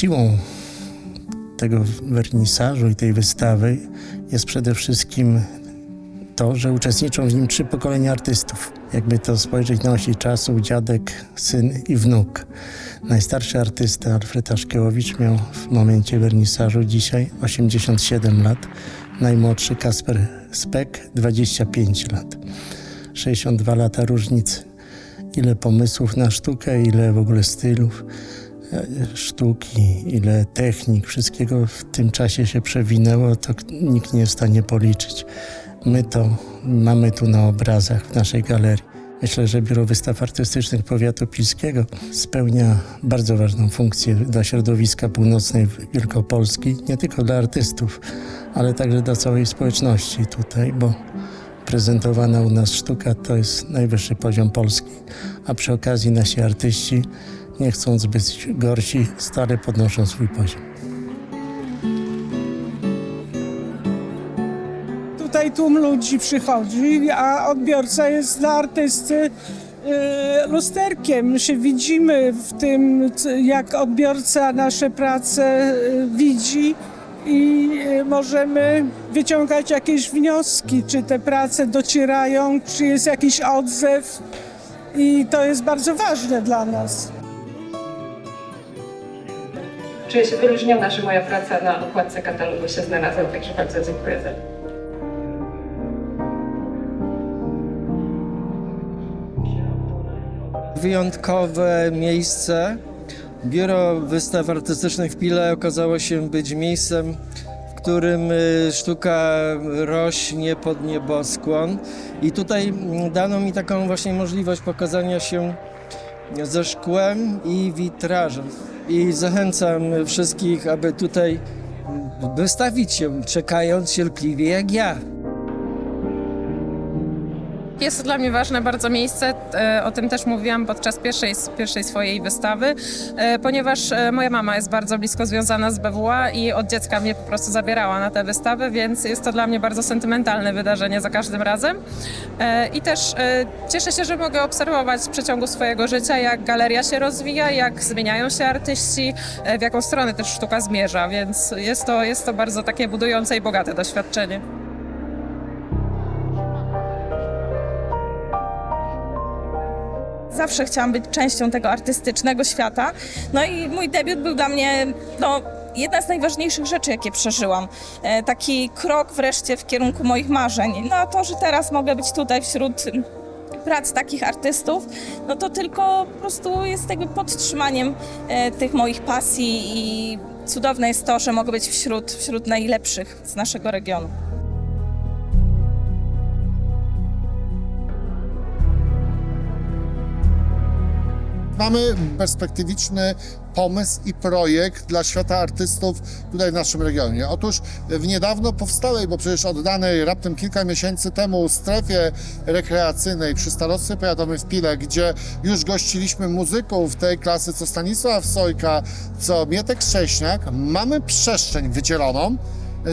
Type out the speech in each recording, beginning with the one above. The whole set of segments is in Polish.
Siłą tego wernisażu i tej wystawy jest przede wszystkim to, że uczestniczą w nim trzy pokolenia artystów. Jakby to spojrzeć na osi czasu, dziadek, syn i wnuk. Najstarszy artysta Alfred Aszkiewicz miał w momencie wernisażu dzisiaj 87 lat. Najmłodszy Kasper Spek 25 lat. 62 lata różnicy. Ile pomysłów na sztukę, ile w ogóle stylów sztuki, ile technik, wszystkiego w tym czasie się przewinęło, to nikt nie jest w stanie policzyć. My to mamy tu na obrazach w naszej galerii. Myślę, że Biuro Wystaw Artystycznych Powiatu Pilskiego spełnia bardzo ważną funkcję dla środowiska północnej Wielkopolski, nie tylko dla artystów, ale także dla całej społeczności tutaj, bo prezentowana u nas sztuka to jest najwyższy poziom Polski, a przy okazji nasi artyści, nie chcąc być gorsi, stale podnoszą swój poziom. Tutaj tłum ludzi przychodzi, a odbiorca jest dla artysty e, lusterkiem. My się widzimy w tym, jak odbiorca nasze prace e, widzi i e, możemy wyciągać jakieś wnioski, czy te prace docierają, czy jest jakiś odzew i to jest bardzo ważne dla nas. Czuję się wyróżniona, że moja praca na okładce katalogu się znalazła, także bardzo dziękuję za to. wyjątkowe miejsce. Biuro Wystaw Artystycznych w Pile okazało się być miejscem, w którym y, sztuka rośnie pod nieboskłon. I tutaj mm, dano mi taką właśnie możliwość pokazania się ze szkłem i witrażem. I zachęcam wszystkich, aby tutaj wystawić się, czekając cierpliwie jak ja. Jest to dla mnie ważne bardzo miejsce, e, o tym też mówiłam podczas pierwszej, pierwszej swojej wystawy, e, ponieważ e, moja mama jest bardzo blisko związana z BWA i od dziecka mnie po prostu zabierała na te wystawy, więc jest to dla mnie bardzo sentymentalne wydarzenie za każdym razem. I też cieszę się, że mogę obserwować w przeciągu swojego życia, jak galeria się rozwija, jak zmieniają się artyści, w jaką stronę też sztuka zmierza, więc jest to, jest to bardzo takie budujące i bogate doświadczenie. Zawsze chciałam być częścią tego artystycznego świata. No i mój debiut był dla mnie no, jedna z najważniejszych rzeczy, jakie przeżyłam. E, taki krok wreszcie w kierunku moich marzeń. No a to, że teraz mogę być tutaj wśród prac takich artystów, no to tylko po prostu jest jakby podtrzymaniem e, tych moich pasji i cudowne jest to, że mogę być wśród, wśród najlepszych z naszego regionu. Mamy perspektywiczny pomysł i projekt dla świata artystów tutaj w naszym regionie. Otóż w niedawno powstałej, bo przecież oddanej raptem kilka miesięcy temu strefie rekreacyjnej przy Starostwie Powiatowym w Pile, gdzie już gościliśmy muzyków tej klasy co Stanisław Sojka, co Mietek Cześniak, mamy przestrzeń wydzieloną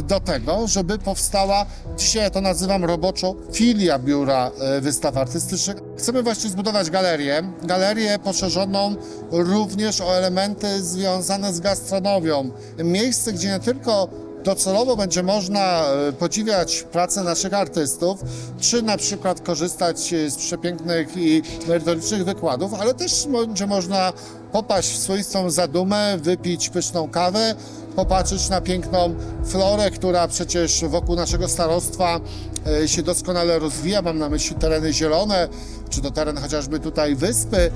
do tego, żeby powstała, dzisiaj ja to nazywam roboczo, filia Biura e, Wystaw Artystycznych. Chcemy właśnie zbudować galerię, galerię poszerzoną również o elementy związane z gastronomią. Miejsce, gdzie nie tylko docelowo będzie można e, podziwiać pracę naszych artystów, czy na przykład korzystać e, z przepięknych i merytorycznych wykładów, ale też będzie można popaść w swoistą zadumę, wypić pyszną kawę, popatrzeć na piękną florę, która przecież wokół naszego starostwa e, się doskonale rozwija. Mam na myśli tereny zielone, czy to teren chociażby tutaj wyspy.